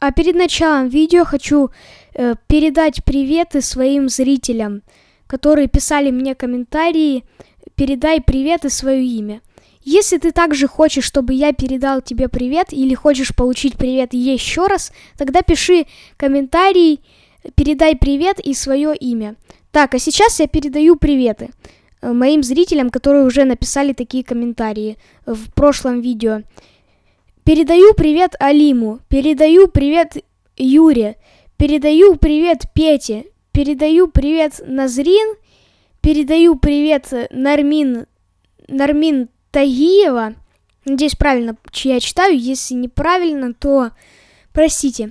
А перед началом видео хочу э, передать приветы своим зрителям, которые писали мне комментарии. Передай привет и свое имя. Если ты также хочешь, чтобы я передал тебе привет или хочешь получить привет еще раз, тогда пиши комментарий, передай привет и свое имя. Так, а сейчас я передаю приветы э, моим зрителям, которые уже написали такие комментарии в прошлом видео. Передаю привет Алиму, передаю привет Юре, передаю привет Пете, передаю привет Назрин, передаю привет Нармин, Нармин Тагиева. Надеюсь, правильно я читаю. Если неправильно, то простите.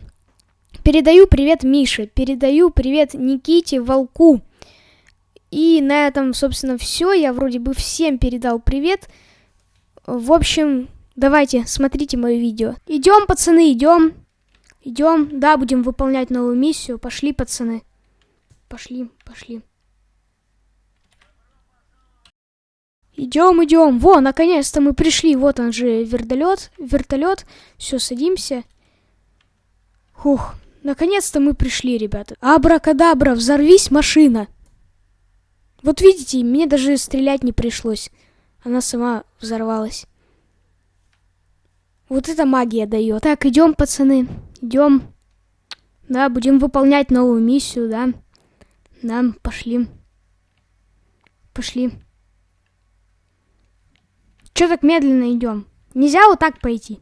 Передаю привет Мише, передаю привет Никите Волку. И на этом, собственно, все. Я вроде бы всем передал привет. В общем, Давайте, смотрите мое видео. Идем, пацаны, идем. Идем. Да, будем выполнять новую миссию. Пошли, пацаны. Пошли, пошли. Идем, идем. Во, наконец-то мы пришли. Вот он же вертолет. Вертолет. Все, садимся. Хух. Наконец-то мы пришли, ребята. Абракадабра, взорвись машина. Вот видите, мне даже стрелять не пришлось. Она сама взорвалась. Вот это магия дает. Так, идем, пацаны. Идем. Да, будем выполнять новую миссию, да. Да, пошли. Пошли. Че так медленно идем? Нельзя вот так пойти.